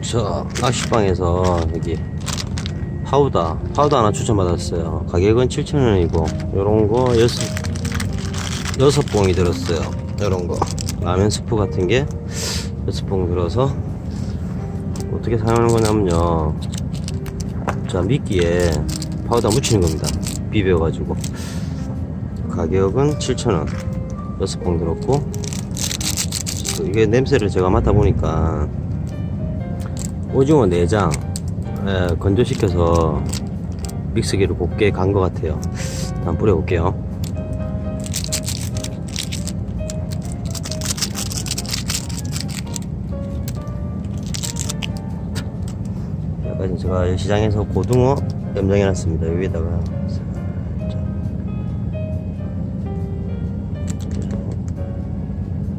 저 낚시방에서 여기 파우더 파우더 하나 추천받았어요. 가격은 7,000원이고 요런 거 여섯 여섯 봉이 들었어요. 요런 거. 라면 스프 같은 게 여섯 봉 들어서 어떻게 사용하는 거냐면요. 자 미끼에 파우더 묻히는 겁니다. 비벼 가지고. 가격은 7,000원. 여섯 봉 들었고 그 이게 냄새를 제가 맡아보니까 오징어 내장 예, 건조시켜서 믹스기를 곱게 간 것 같아요. 한번 뿌려볼게요. 약간 제가 시장에서 고등어 염장해놨습니다. 여기다가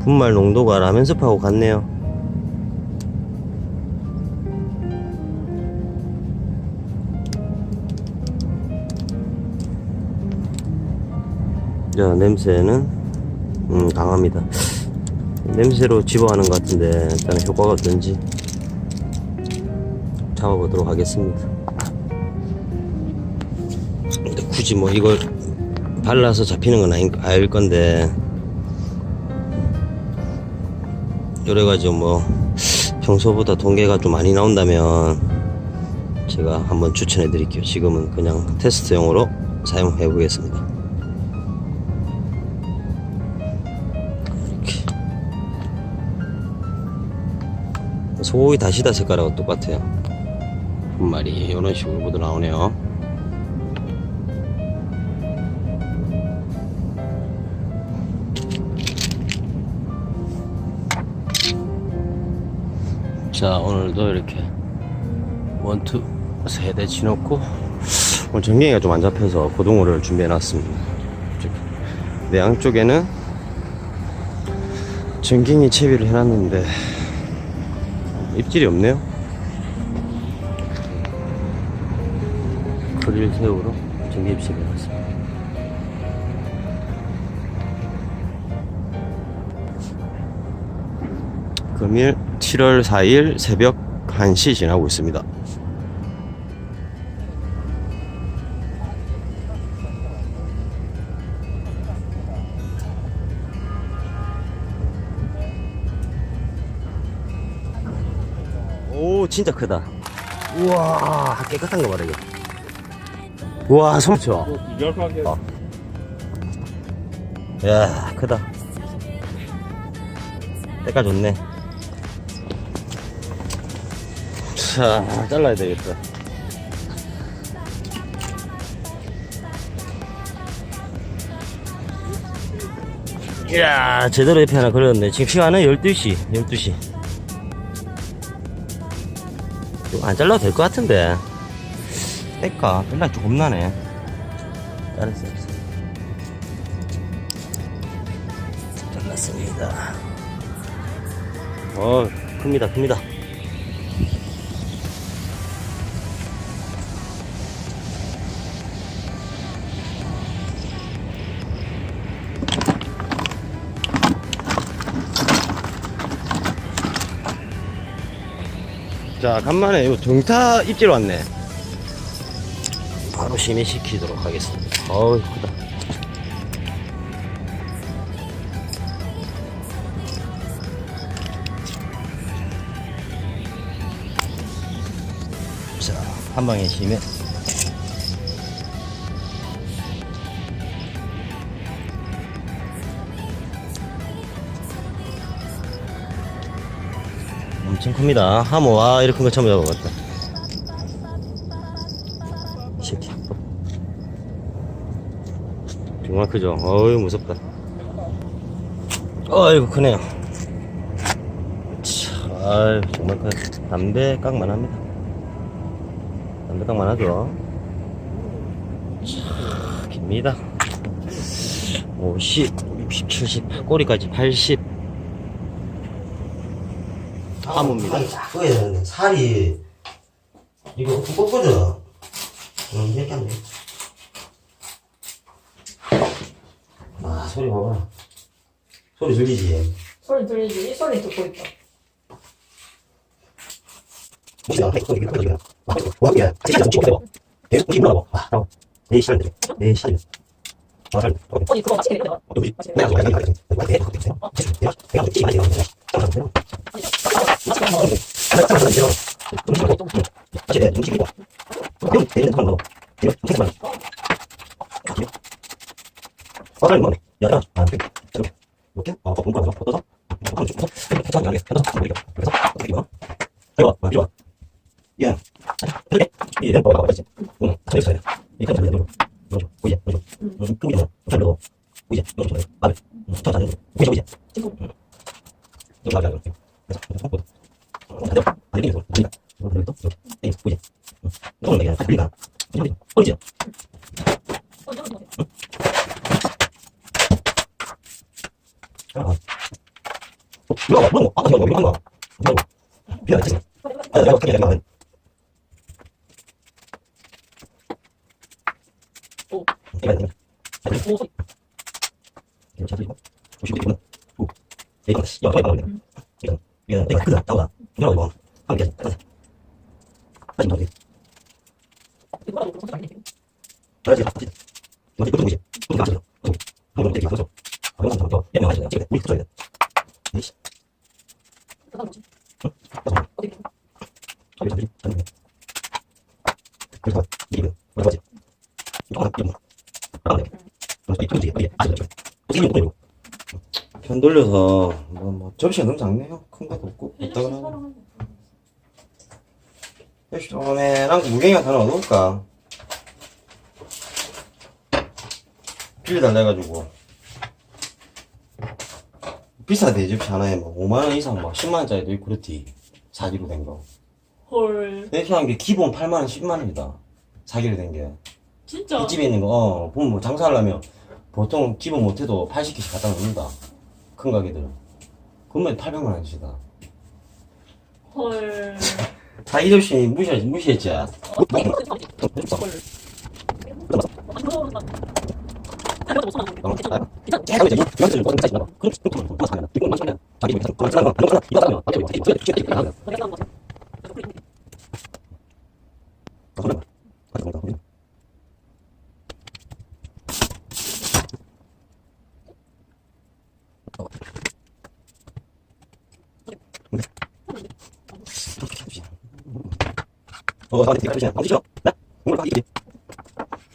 분말 농도가 라면 스프하고 같네요 자 냄새는 음, 강합니다. 냄새로 집어하는 것 같은데 일단 효과가 어떤지 잡아보도록 하겠습니다. 굳이 뭐 이걸 발라서 잡히는 건 아닐, 아닐 건데. 여러가지고 뭐 평소보다 동계가 좀 많이 나온다면 제가 한번 추천해 드릴게요. 지금은 그냥 테스트용으로 사용해 보겠습니다 소고기 다시다 색깔하고 똑같아요. 분말이 이런 식으로 모두 나오네요. 자 오늘도 이렇게 원투 세대 치놓고 오늘 전갱이가 좀 안 잡혀서 고등어를 준비해 놨습니다. 내 양쪽에는 전갱이 채비를 해놨는데 입질이 없네요 그릴 새우로 전기 입질 해놨습니다 금일 7월 4일 새벽 1시 지나고 있습니다. 진짜 크다. 우와 깨끗한 거 봐라 이거. 우와 손쳐. 어. 야 크다. 때가 좋네. 자, 잘라야 되겠다. 이야, 제대로 옆에 하나 그렸네. 지금 시간은 12시, 12시. 안 잘라도 될 것 같은데. 뺄까? 뺄라 조금 나네. 잘했어, 잘했어. 잘랐습니다. 어, 큽니다, 큽니다. 자, 간만에 요 등타 입질 왔네. 바로 심해시키도록 하겠습니다. 어우, 크다. 자, 한 방에 심해. 엄청 큽니다. 하모, 와, 이렇게 큰거 처음 잡아봤다. 새끼. 정말 크죠? 어유 무섭다. 어이구, 크네요. 참, 아유, 정말 커요. 담배 깡만 합니다. 담배 깡만 하죠. 참, 깁니다. 50, 60, 70, 꼬리까지 80. 하모입니다. 살이 자꾸 해야 되는데, 살이, 이거 훅 꺾어져. 음, 이렇게 하면 돼. 아, 소리 봐봐. 소리 들리지? 소리 들리지? 이 소리 듣고 있다. 혹시 내가 이거 이거 이거 와 와, 야 진짜 좀 찍고 계속 찍고 나고 와 나고 내 시간 되네 내 시간 아 잘. 오케이. 언니 그거 맛있게 내요. 어, 우리 내가 좀 내가 내가 내가 내가 내가 내가 좀 찍어야 돼요. 잠깐만 내가 맛있게 먹어. 하나 잠깐만 내가 좀 찍어 좀 다시 내가 좀 찍고 그럼 내가 잠깐만 먹어 이거 좀 잠깐만 어 잘, 먹네 야야 안 돼. 이렇게 이렇게 어 공부 하면서 뻗어서 한번 쭉 뻗어서 천천히 하게 뻗어서 이렇게 그래서 어떻게 봐 이거 봐 이거 야. 이렇게 이게 뭐 하고 있지? 응잘 있어야 돼 이렇게 잘 되는 거죠 보이지 보이지 응 그게 뭐. 잘 되고? 보이지 너무 좋아요 아네 천천히 보이지 보이지 지금. 여기 나가 이렇게 그래서 손보다 안 돼. 안 되는 거 보이지 여기 또 여기 에이 보이지 응. 이거는 내가 그러니까 보이지 보이지? 어 이거 뭐? 아, 어, 이거 봐, 이거 봐. 아, 이거 이거 한 거. 이거 봐. 미안해, 진짜. 아, 이거 어떻게 해, 이거. 오. 이거 이거. 아, 이거 오 소리. 이거 잘 들리고. 조심히 이거는. 오. 이거 이거 이거 이거. 이거 이거 이거 크다. 나오다. 이거 이거. 함께 해서. 가자. 다시 더 돼. 이거 뭐라고 그러고 아니네. 다시 다시. 이거 이거 뭐지? 이거 맞아. 이거. 이거 이거 이거. 아, 이거 더. 얘 명하지. 찍어. 우리 붙여야 돼. 이씨. 그다음 뭐지? 맞아. 어디? 저기 저기 저기 그래서 이게 뭐라 하지? 이거 하나 이거 하나 네. 그래서 이 통지 이게 아직 좀 어떻게 이거 편 돌려서 뭐, 뭐 접시가 너무 작네요. 큰 것도 없고 이따가 쇼메랑 무게가 하나 얻어올까? 빌려달라 해가지고 비싸대 접시 하나에 뭐 5만원 이상 막 10만원짜리도 있고 그렇지 4기로 된거 헐. 이렇게 한 게 기본 8만원, 10만원이다. 사기로 된 게. 진짜. 이 집에 있는 거, 어, 보면 뭐 장사하려면 보통 기본 못해도 80개씩 갖다 놓는다. 큰 가게들은. 그러면 800만 원씩이다. 헐. 자기 접시 무시, 무시했지? 어. 헐. 아니, 그거 나. 아니, 이것도 못 사나? 어, 괜찮아. 괜찮아. 제가 이제 이거 좀 꺼내지 마. 그럼 그럼 그럼 사면 이거 맞으면 자기 입에서 그거 쓰는 거 이거 이거 사면 앞에 이거 이거 이거 이거 하면 내가 거 같아. 그래서 그래. 더 그래. 맞아 맞아. 어, 나한테 가르치냐? 안 되죠? 네? 오늘 가 이게.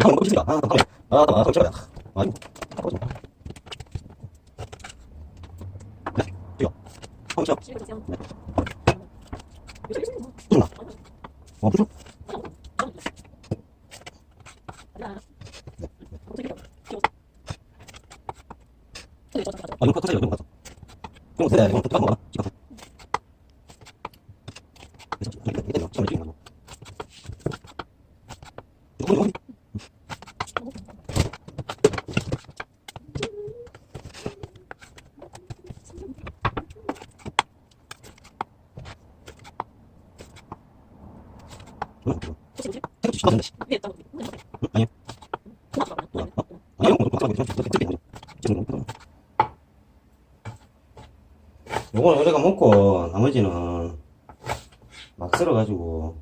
형 먹고 있습니다. 아, 다음에. 아, 아, 아. 아이고, 좀. 네, 이거. 형, 저. 집에 가세요. 요새 요새 뭐. 좀 나. 어, 잠깐 아, 이거 커트요, 이거 커트. 이거 돼, 이거 먹어. 이거. 그래서 이거 이거 이거 이거 이거. 이거 이거. 이거 이거. 혹시 뭐지? 택시 시켰는데. 위에 있다고. 아니 요. 요거는 우리가 먹고 나머지는 막 썰어가지고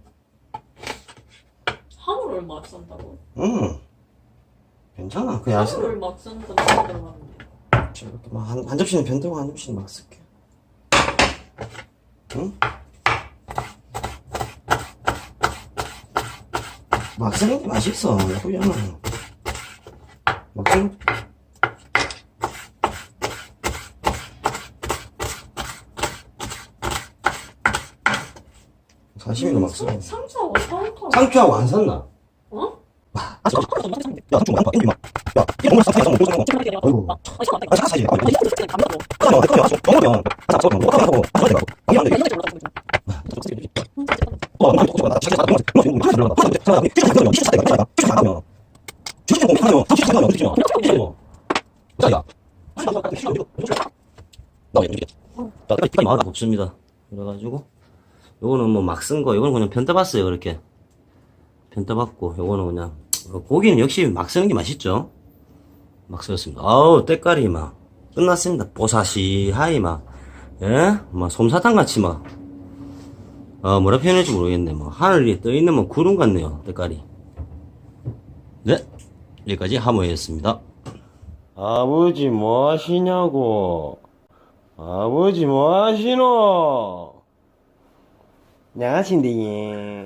한우를 막 쓴다고? 음 괜찮아 그냥 아시 한우를 막 쓴다 고 들어가는데. 이렇게 막한 한 접시는 변두고 한 접시는 막 쓸게 응? 막 쓰는 게 맛있어 나쁘지 않아 막 쓰는 사시미로 막 써. 상처하고 상처. 상추하고 안 샀나? 어? 아, 아, 야, 상추 많다. 인기 막. 야, 이거 오늘 상추 먹어. 먹어. 아이고. 아, 아, 이거 안 돼. 아, 잠깐 사지. 아, 이거 솔직히 감사하고. 그러면, 그러면, 아주 먹으면, 아, 잠깐, 먹어. 하고, 하지 말고. 아니, 안 돼. 이거 좀 올라가고 있어. 어, 나 이거 나 자기 사람 먹어. 이거 하지 말고. 하지 말고. 삐져 가면, 삐져 가면, 삐져 가면, 삐져 가면. 주식 공부 하면, 상추 가면 어떻게 줘? 삐져 자기야. 나 왜, 이게. 나, 이거 많아. 없습니다. 그래가지고, 요거는 뭐 막 쓴 거, 요거는 그냥 편떠봤어요, 그렇게. 편떠봤고, 요거는 그냥, 어, 고기는 역시 막 쓰는 게 맛있죠? 막 쓰였습니다. 아우, 때깔이 막, 끝났습니다. 뽀사시 하이 막, 예? 막, 솜사탕 같이 막, 어, 뭐라 표현할지 모르겠네. 뭐, 하늘이 떠있는 뭐 구름 같네요. 색깔이. 네. 여기까지 하모였습니다. 아버지 뭐 하시냐고. 아버지 뭐 하시노? 양아치인데, 예.